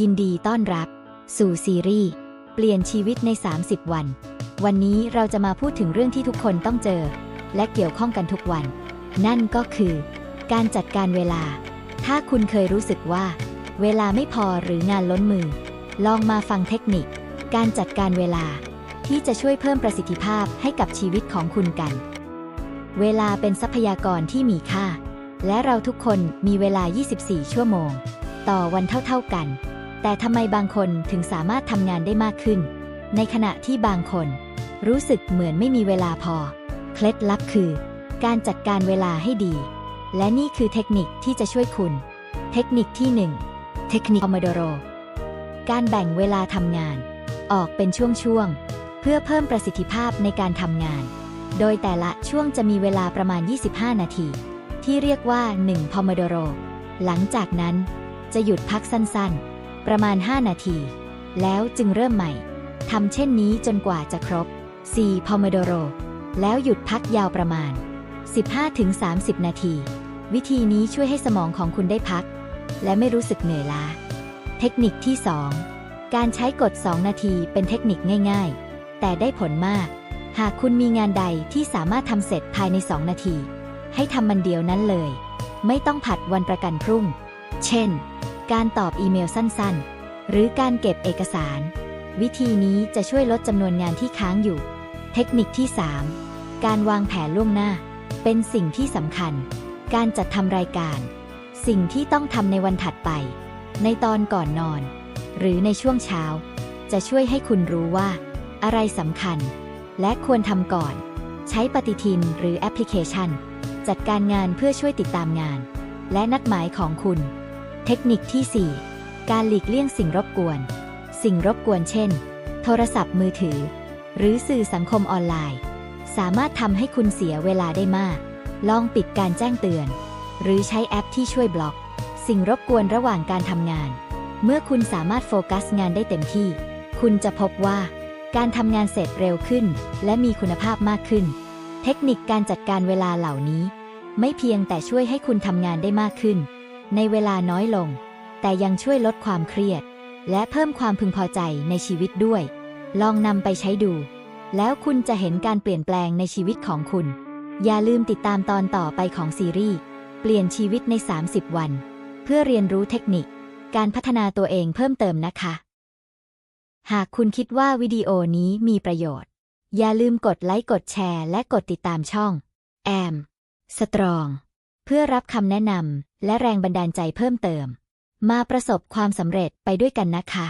ยินดีต้อนรับ สู่ซีรีส์เปลี่ยนชีวิตใน 30 วัน วันนี้เราจะมาพูดถึงเรื่องที่ทุกคนต้องเจอ และเกี่ยวข้องกันทุกวัน นั่นก็คือ การจัดการเวลา ถ้าคุณเคยรู้สึกว่า เวลาไม่พอหรืองานล้นมือ ลองมาฟังเทคนิค การจัดการเวลา ที่จะช่วยเพิ่มประสิทธิภาพให้กับชีวิตของคุณกัน เวลาเป็นทรัพยากรที่มีค่าและเราทุกคนมีเวลา 24 ชั่วโมง ต่อวันเท่าๆกัน แต่ทำไมบางคนถึงสามารถทำงานได้มากขึ้น ในขณะที่บางคน รู้สึกเหมือนไม่มีเวลาพอ เคล็ดลับคือ การจัดการเวลาให้ดี และนี่คือเทคนิคที่จะช่วยคุณ เทคนิคที่ 1 เทคนิค Pomodoro การแบ่งเวลาทำงาน ออกเป็นช่วงๆ เพื่อเพิ่มประสิทธิภาพในการทำงาน โดยแต่ละช่วงจะมีเวลาประมาณ 25 นาที ที่เรียกว่า1 Pomodoro หลังจากนั้น จะหยุดพักสั้นๆ ประมาณ 5 นาที แล้วจึงเริ่มใหม่ทำเช่นนี้จนกว่าจะครบ4 Pomodoro แล้วหยุดพักยาวประมาณ 15-30 นาที วิธีนี้ช่วยให้สมองของคุณได้พัก และไม่รู้สึกเหนื่อยล้า เทคนิคที่ 2 การใช้กฎ 2 นาทีเป็นเทคนิคง่าย ๆ แต่ได้ผลมาก หากคุณมีงานใดที่สามารถทำเสร็จภายใน 2 นาที ให้ทำมันเดียวนั้นเลย ไม่ต้องผัดวันประกันพรุ่ง เช่น การตอบอีเมลสั้นๆ หรือการเก็บเอกสาร วิธีนี้จะช่วยลดจำนวนงานที่ค้างอยู่ เทคนิคที่ 3 การวางแผนล่วงหน้า เป็นสิ่งที่สำคัญ การจัดทำรายการ สิ่งที่ต้องทำในวันถัดไป ในตอนก่อนนอน หรือในช่วงเช้า จะช่วยให้คุณรู้ว่า อะไรสำคัญ และควรทำก่อน ใช้ปฏิทินหรือแอปพลิเคชัน จัดการงานเพื่อช่วยติดตามงาน และนัดหมายของคุณ เทคนิคที่ 4 การหลีกเลี่ยงสิ่งรบกวน สิ่งรบกวนเช่น โทรศัพท์มือถือ หรือสื่อสังคมออนไลน์ สามารถทำให้คุณเสียเวลาได้มาก ลองปิดการแจ้งเตือน หรือใช้แอปที่ช่วยบล็อก สิ่งรบกวนระหว่างการทำงาน เมื่อคุณสามารถโฟกัสงานได้เต็มที่ คุณจะพบว่า การทำงานเสร็จเร็วขึ้น และมีคุณภาพมากขึ้น เทคนิคการจัดการเวลาเหล่านี้ ไม่เพียงแต่ช่วยให้คุณทำงานได้มากขึ้น ในเวลาน้อยลง แต่ยังช่วยลดความเครียด และเพิ่มความพึงพอใจในชีวิตด้วย ลองนำไปใช้ดู แล้วคุณจะเห็นการเปลี่ยนแปลงในชีวิตของคุณ อย่าลืมติดตามตอนต่อไปของซีรีส์เปลี่ยนชีวิตใน 30 วัน เพื่อเรียนรู้เทคนิค การพัฒนาตัวเองเพิ่มเติมนะคะ หากคุณคิดว่าวิดีโอนี้มีประโยชน์ อย่าลืมกดไลค์กดแชร์ และกดติดตามช่องแอมสตรอง เพื่อรับคำแนะนำและแรงบันดาลใจเพิ่มเติม มาประสบความสำเร็จไปด้วยกันนะคะ